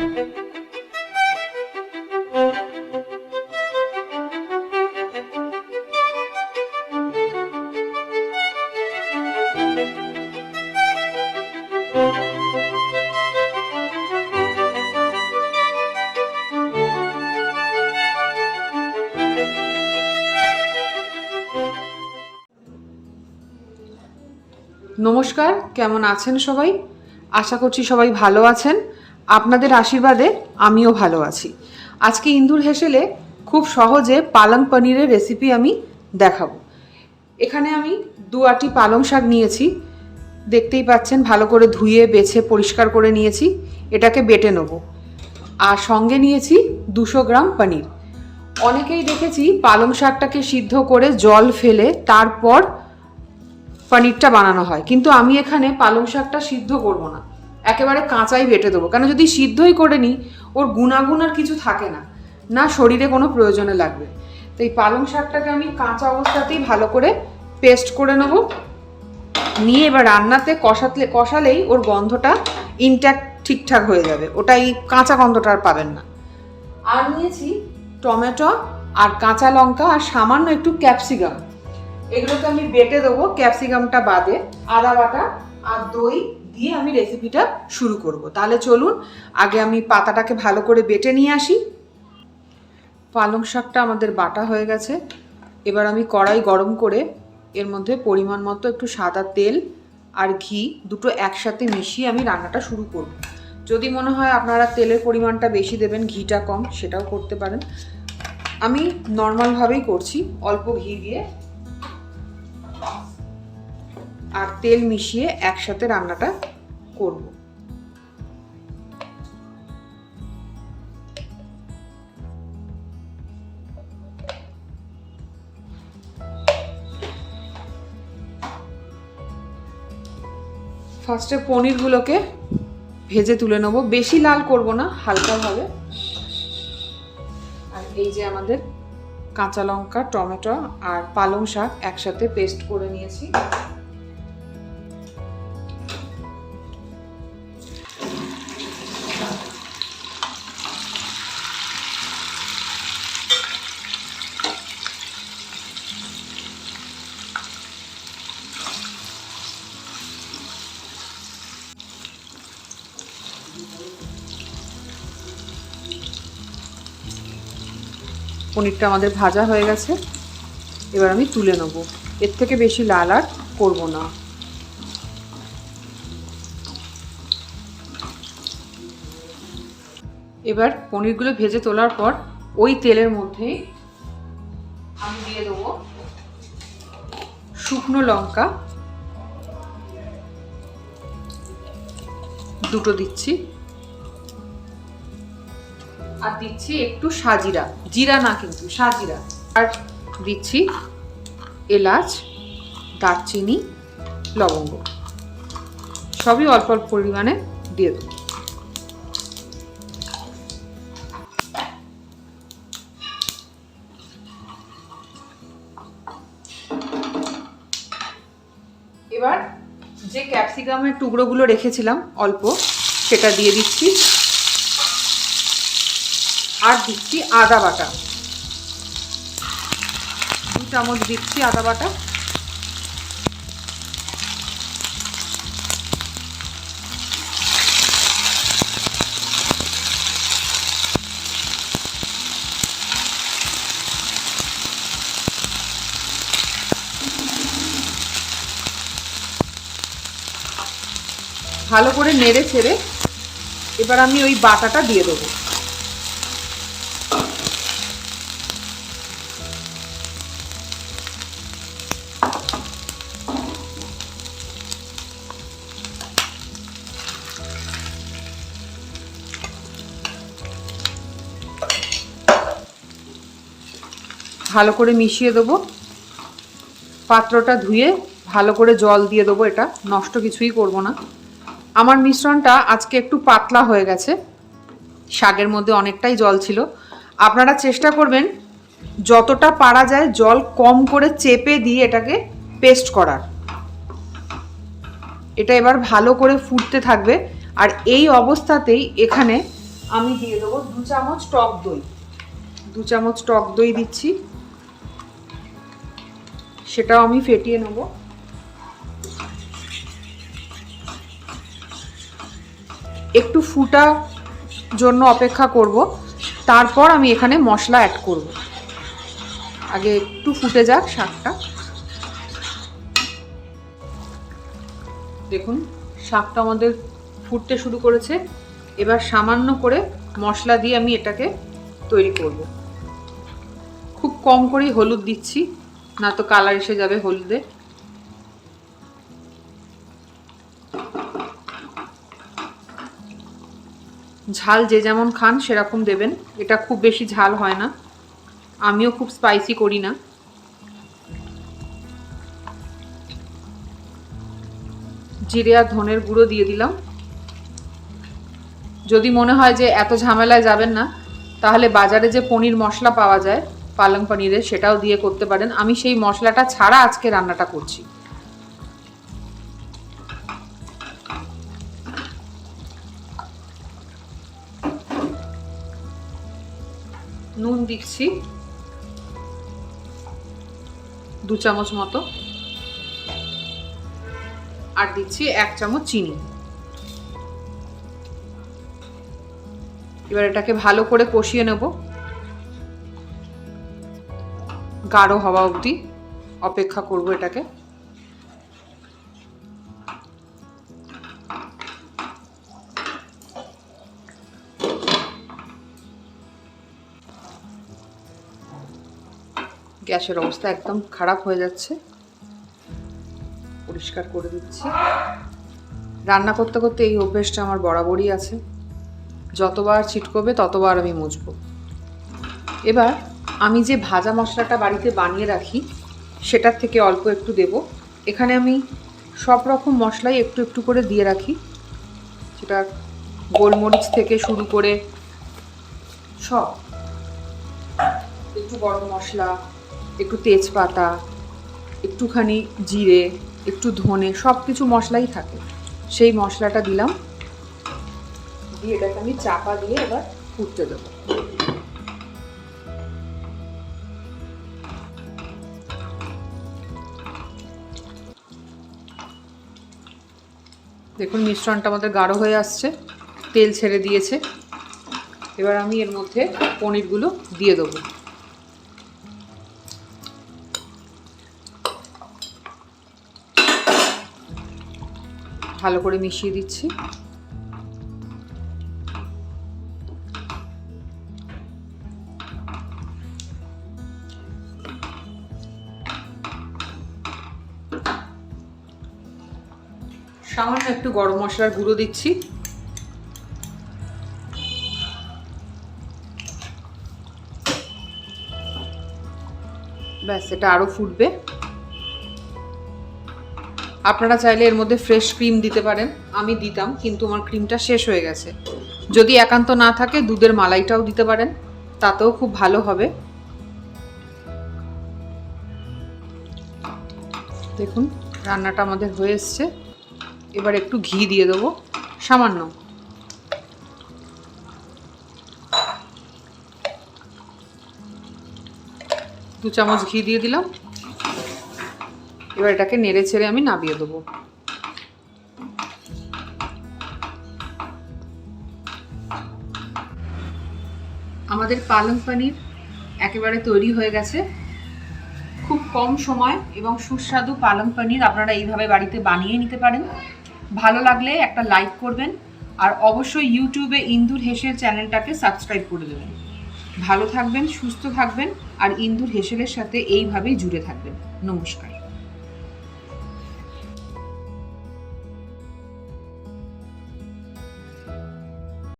নমস্কার কেমন আছেন সবাই? আশা করছি সবাই ভালো আছেন। আপনাদের আশীর্বাদে আমিও ভালো আছি। আজকে ইন্দুর হেসেলে খুব সহজে পালং পনিরের রেসিপি আমি দেখাবো। এখানে আমি দু আটি পালং শাক নিয়েছি। দেখতেই পাচ্ছেন, ভালো করে ধুয়ে, বেছে, পরিষ্কার করে নিয়েছি। এটাকে বেটে নেব। আর সঙ্গে নিয়েছি দুশো গ্রাম পনির। অনেকেই দেখেছি পালং শাকটাকে সিদ্ধ করে জল ফেলে তারপর পনিরটা বানানো হয়। কিন্তু আমি এখানে পালং শাকটা সিদ্ধ করব না। একেবারে কাঁচাই বেটে দেবো। কেন যদি সিদ্ধই করে নিই, ওর গুণাগুণ আর কিছু থাকে না। না, শরীরে কোনো প্রয়োজনে লাগবে। তো এই পালং শাকটাকে আমি কাঁচা অবস্থাতেই ভালো করে পেস্ট করে নেব। নিয়ে এবার রান্নাতে কষাতলে কষালেই ওর গন্ধটা ইনট্যাক্ট ঠিকঠাক হয়ে যাবে। ওটাই কাঁচা গন্ধটা আর পাবেন না। আর নিয়েছি টমেটো আর কাঁচা লঙ্কা আর সামান্য একটু ক্যাপসিকাম। এগুলোকে আমি বেটে দেবো ক্যাপসিকামটা বাদে। আদা বাটা আর দই দিয়ে আমি রেসিপিটা শুরু করব। তাহলে চলুন, আগে আমি পাতাটাকে ভালো করে বেটে নিয়ে আসি। পালং শাকটা আমাদের বাটা হয়ে গেছে। এবার আমি কড়াই গরম করে এর মধ্যে পরিমাণ মতো একটু সাদা তেল আর ঘি দুটো একসাথে মিশিয়ে আমি রান্নাটা শুরু করব। যদি মনে হয় আপনারা তেলের পরিমাণটা বেশি দেবেন, ঘিটা কম, সেটাও করতে পারেন। আমি নর্মালভাবেই করছি, অল্প ঘি দিয়ে। আর তেল মিশিয়ে একসাথে রান্নাটা করব। ফার্স্টে পনিরগুলোকে ভেজে তুলে নেব। বেশি লাল করব না হালকাভাবে আর এই যে আমাদের কাঁচা লঙ্কা, টমেটো আর পালং শাক একসাথে পেস্ট করে নিয়েছি। পনিরটা আমাদের ভাজা হয়ে গেছে। এবার আমি তুলে নেব। এর থেকে বেশি লাল আর করব না। এবার পনিরগুলো ভেজে তোলার পর ওই তেলের মধ্যেই আমি দিয়ে দেবো শুকনো লঙ্কা। দুটো দিচ্ছি। আর দিচ্ছি একটু সাজিরা, জিরা না কিন্তু সাজিরা। আর দিচ্ছি এলাচ, দারচিনি, লবঙ্গ। সবই অল্প অল্প পরিমাণে দিয়ে দেবো। এবার যে ক্যাপসিকামের টুকরোগুলো রেখেছিলাম অল্প, সেটা দিয়ে দিচ্ছি। আর দিচ্ছি আদা বাটা। দু চামচ দিচ্ছি আদা বাটা। ভালো করে নেড়ে ছেড়ে এবার আমি ওই বাটাটা দিয়ে দেবো। ভালো করে মিশিয়ে দেবো। পাত্রটা ধুয়ে ভালো করে জল দিয়ে দেবো এটা। নষ্ট কিছুই করব না। আমার মিশ্রণটা আজকে একটু পাতলা হয়ে গেছে। শাকের মধ্যে অনেকটাই জল ছিল। আপনারা চেষ্টা করবেন যতটা পারা যায় জল কম করে চেপে দিয়ে এটাকে পেস্ট করার। এটা এবার ভালো করে ফুটতে থাকবে। আর এই অবস্থাতেই এখানে আমি দিয়ে দেবো দু চামচ টক দই। দু চামচ টক দই দিচ্ছি। সেটাও আমি ফেটিয়ে নেব। একটু ফুটা জন্য অপেক্ষা করব, তারপর আমি এখানে মশলা অ্যাড করব। আগে একটু ফুটে যাক শাকটা। দেখুন, শাকটা আমাদের ফুটতে শুরু করেছে। এবার সামান্য করে মশলা দিয়ে আমি এটাকে তৈরি করব। খুব কম করেই হলুদ দিচ্ছি। না তো কালার এসে যাবে হলুদে। ঝাল যে যেমন খান সেরকম দেবেন, এটা খুব বেশি ঝাল হয় না। আমিও খুব স্পাইসি করি না। জিরে আর ধনের গুঁড়ো দিয়ে দিলাম। যদি মনে হয় যে এত ঝামেলায় যাবেন না, তাহলে বাজারে যে পনির মশলা পাওয়া যায় পালং পনিরের সেটাও দিয়ে করতে পারেন। আমি সেই মশলাটা ছাড়া আজকে রান্নাটা করছি। নুন দিচ্ছি। দু চামচ মতো। আর দিচ্ছি এক চামচ চিনি। এবার এটাকে ভালো করে কষিয়ে নেব। গাঢ় হওয়া অবধি অপেক্ষা করব এটাকে। গ্যাসের অবস্থা একদম খারাপ হয়ে যাচ্ছে। পরিষ্কার করে দিচ্ছি। রান্না করতে করতে এই অভ্যেসটা আমার বরাবরই আছে। যতবার ছিটকবে ততবার আমি মুছবো। এবার আমি যে ভাজা মশলাটা বাড়িতে বানিয়ে রাখি, সেটার থেকে অল্প একটু দেব। এখানে আমি সব রকম মশলাই একটু একটু করে দিয়ে রাখি। সেটা গোলমরিচ থেকে শুরু করে সব। একটু গরম মশলা, একটু তেজপাতা, একটুখানি জিরে, একটু ধনে, সব কিছু মশলাই থাকে। সেই মশলাটা দিলাম। দিয়ে এটাকে আমি চাপা দিয়ে এবার ফুটতে দেবো। দেখুন, মিশ্রণটা আমাদের গাঢ় হয়ে আসছে, তেল ছেড়ে দিয়েছে। এবার আমি এর মধ্যে পনিরগুলো দিয়ে দেবো। ভালো করে মিশিয়ে দিচ্ছি। সামান্য একটু গরম মশলার গুঁড়ো দিচ্ছি। ব্যাস, এটা আরও ফুটবে। আপনারা চাইলে এর মধ্যে ফ্রেশ ক্রিম দিতে পারেন। আমি দিতাম, কিন্তু আমার ক্রিমটা শেষ হয়ে গেছে। যদি একান্ত না থাকে, দুধের মালাইটাও দিতে পারেন। তাতেও খুব ভালো হবে। দেখুন, রান্নাটা আমাদের হয়ে এসছে। এবার একটু ঘি দিয়ে দেবো, সামান্য। দু চামচ ঘি দিয়ে দিলাম। এবার এটাকে নেড়ে ছেড়ে আমি নাবিয়ে দেবো। আমাদের পালং পনির একেবারে তৈরি হয়ে গেছে। খুব কম সময় এবং সুস্বাদু পালং পনির আপনারা এইভাবে বাড়িতে বানিয়ে নিতে পারেন। ভালো লাগলে একটা লাইক করবেন আর অবশ্যই ইউটিউবে ইন্দুর হেসেল চ্যানেলটাকে সাবস্ক্রাইব করে দেবেন। ভালো থাকবেন, সুস্থ থাকবেন আর ইন্দুর হেসেলের সাথে এইভাবেই জুড়ে থাকবেন। নমস্কার।